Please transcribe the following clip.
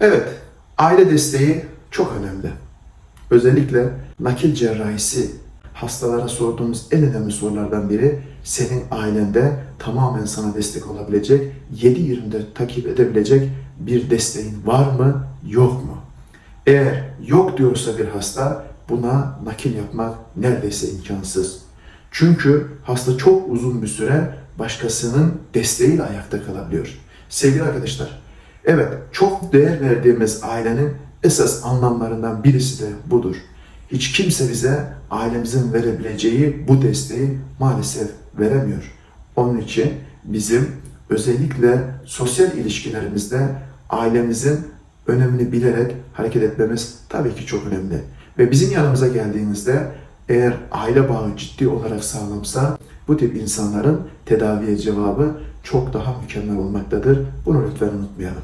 Evet, aile desteği çok önemli. Özellikle nakil cerrahisi hastalara sorduğumuz en önemli sorulardan biri senin ailende tamamen sana destek olabilecek, 7-24 takip edebilecek bir desteğin var mı, yok mu? Eğer yok diyorsa bir hasta buna nakil yapmak neredeyse imkansız. Çünkü hasta çok uzun bir süre başkasının desteğiyle ayakta kalabiliyor. Sevgili arkadaşlar, evet çok değer verdiğimiz ailenin esas anlamlarından birisi de budur. Hiç kimse bize ailemizin verebileceği bu desteği maalesef veremiyor. Onun için bizim özellikle sosyal ilişkilerimizde ailemizin önemini bilerek hareket etmemiz tabii ki çok önemli. Ve bizim yanımıza geldiğinizde eğer aile bağı ciddi olarak sağlamsa bu tip insanların tedaviye cevabı çok daha mükemmel olmaktadır. Bunu lütfen unutmayalım.